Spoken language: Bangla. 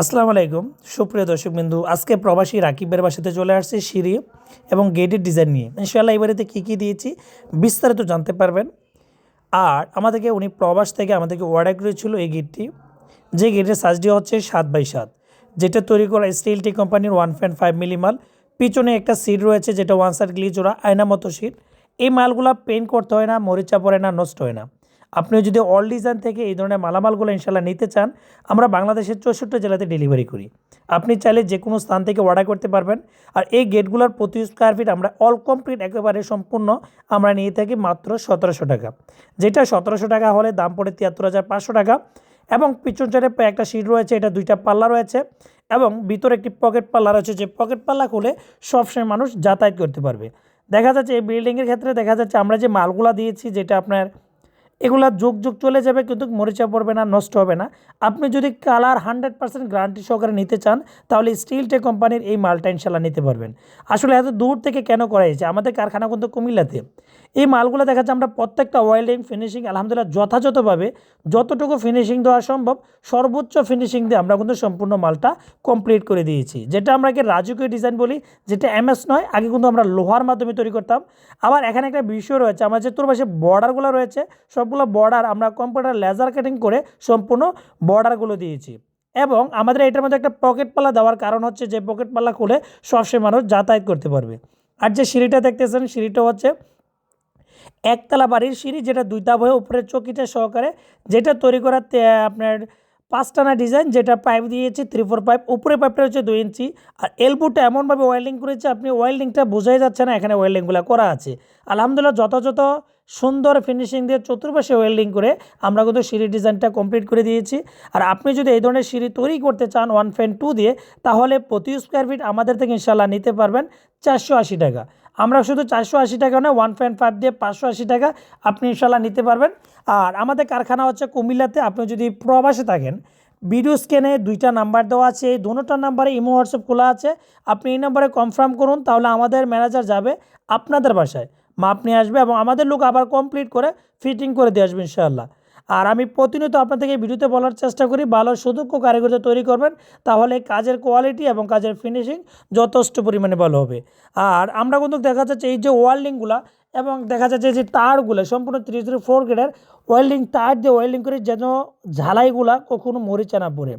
আসসালামু আলাইকুম। সুপ্রিয় দর্শক বিন্দু আজকে প্রবাসী রাকিবের বাসাতে চলে আসছে সিঁড়ি এবং গেটের ডিজাইন নিয়ে। ইনশাআল্লাহ এই বাড়িতে কী কী দিয়েছি বিস্তারিত জানতে পারবেন। আর আমাদেরকে, উনি প্রবাস থেকে আমাদেরকে অর্ডার করেছিল এই গেটটি যে গেটের সাইজটি হচ্ছে সাত বাই সাত, যেটা তৈরি করা স্টিল টি কোম্পানির ওয়ান পয়েন্ট ফাইভ মিলিমাল পিছনে একটা সিট রয়েছে, যেটা ওয়ান সাইড গ্লিচ ওরা আয়না মতো সিট এই মালগুলো পেন্ট করতে হয় না, মরিচা পড়ে না, নষ্ট হয় না। আপনি যদি অল ডিজাইন থেকে এই ধরনের মালামালগুলো ইনশাল্লাহ নিতে চান, আমরা বাংলাদেশের চৌষট্টি জেলাতে ডেলিভারি করি। আপনি চাইলে যে কোনো স্থান থেকে অর্ডার করতে পারবেন। আর এই গেটগুলোর প্রতি স্কোয়ার ফিট আমরা অল কমপ্লিট একেবারে সম্পূর্ণ আমরা নিয়ে থাকি মাত্র সতেরোশো টাকা। যেটা সতেরোশো টাকা হলে দাম পড়ে তিয়াত্তর হাজার পাঁচশো টাকা। এবং পিছন সাইডে একটা সিট রয়েছে, এটা দুইটা পাল্লা রয়েছে। এবং ভিতরে একটি পকেট পাল্লা রয়েছে, যে পকেট পাল্লা খুলে সবসময় মানুষ যাতায়াত করতে পারবে। দেখা যাচ্ছে এই বিল্ডিংয়ের ক্ষেত্রে দেখা যাচ্ছে আমরা যে মালগুলা দিয়েছি, যেটা আপনার এগুলা যুগ যুগ চলে যাবে, কিন্তু মরিচা পড়বে না, নষ্ট হবে না। আপনি যদি কালার হান্ড্রেড পার্সেন্ট গ্যারান্টি সহকারে নিতে চান, তাহলে স্টিল টে কোম্পানির এই মালটা ইনশাল্লাহ নিতে পারবেন। আসলে এত দূর থেকে কেন করা হয়েছে? আমাদের কারখানা কিন্তু কুমিল্লাতে। এই মালগুলো দেখা যাচ্ছে আমরা প্রত্যেকটা ওয়েল্ডিং ফিনিশিং আলহামদুলিল্লাহ যথাযথভাবে যতটুকু ফিনিশিং দেওয়া সম্ভব, সর্বোচ্চ ফিনিশিং দিয়ে আমরা কিন্তু সম্পূর্ণ মালটা কমপ্লিট করে দিয়েছি। যেটা আমরা একে রাজকীয় ডিজাইন বলি, যেটা এমএস নয়, আগে কিন্তু আমরা লোহার মাধ্যমে তৈরি করতাম। আবার এখানে একটা বিষয় রয়েছে আমার যে তোর পাশে বর্ডারগুলো রয়েছে সবগুলো বর্ডার আমরা কম্পিউটার লেজার কাটিং করে সম্পূর্ণ বর্ডারগুলো দিয়েছি। এবং আমাদের এটার মধ্যে একটা পকেট পাল্লা দেওয়ার কারণ হচ্ছে যে পকেট পাল্লা খুলে সবসময় মানুষ যাতায়াত করতে পারবে। আর যে সিঁড়িটা দেখতেছেন, সিঁড়িটা হচ্ছে একতলা বাড়ির সিঁড়ি যেটা দুইটা বয়ে উপরের চকিটা সহকারে, যেটা তৈরি করা আপনার পাঁচটানা ডিজাইন যেটা পাইপ দিয়েছি থ্রি ফোর পাইপ উপরে পাইপটা হচ্ছে দুই ইঞ্চি। আর এলবোটা এমনভাবে ওয়েল্ডিং করেছে, আপনি ওয়েল্ডিংটা বোঝাই যাচ্ছে না, এখানে ওয়েল্ডিংগুলো করা আছে। আলহামদুলিল্লাহ, যথাযথ সুন্দর ফিনিশিং দিয়ে চতুর্পাশে ওয়েল্ডিং করে আমরা কিন্তু সিঁড়ি ডিজাইনটা কমপ্লিট করে দিয়েছি। আর আপনি যদি এই ধরনের সিঁড়ি তৈরি করতে চান ওয়ান ফ্যান টু দিয়ে, তাহলে প্রতি স্কোয়ার ফিট আমাদের থেকে ইনশাল্লাহ নিতে পারবেন চারশো আশি টাকা। আমরা শুধু চারশো আশি টাকা নয় ওয়ান পয়েন্ট ফাইভ দিয়ে পাঁচশো আশি টাকা আপনি ইনশাল্লাহ নিতে পারবেন। আর আমাদের কারখানা হচ্ছে কুমিল্লাতে, আপনি যদি প্রবাসে থাকেন ভিডিও স্ক্যানে দুইটা নাম্বার দেওয়া আছে, এই দুটোটা নাম্বারে ইমো হোয়াটসঅ্যাপ খোলা আছে। আপনি এই নাম্বারে কনফার্ম করুন, তাহলে আমাদের ম্যানেজার যাবে আপনাদের বাসায়। মাপ নিয়ে আসবে এবং আমাদের লোক আবার কমপ্লিট করে ফিটিং করে দিয়ে আসবে ইনশাআল্লাহ। আর আমি প্রতিনিয়ত আপনাদেরকে ভিডিওতে বলার চেষ্টা করি, ভালো সুদক্ষ কারিগরদের তৈরি করবেন, তাহলে কাজের কোয়ালিটি এবং কাজের ফিনিশিং যথেষ্ট পরিমাণে ভালো হবে। আর আমরা কিন্তু দেখা যাচ্ছে এই যে ওয়ার্ল্ডিংগুলা এবং দেখা যাচ্ছে যে তারগুলো সম্পূর্ণ থ্রি থ্রি ফোর গ্রেডের ওয়েল্ডিং তার দিয়ে ওয়েল্ডিং করে যেন ঝালাইগুলা কখনো মরিচা না পড়ে।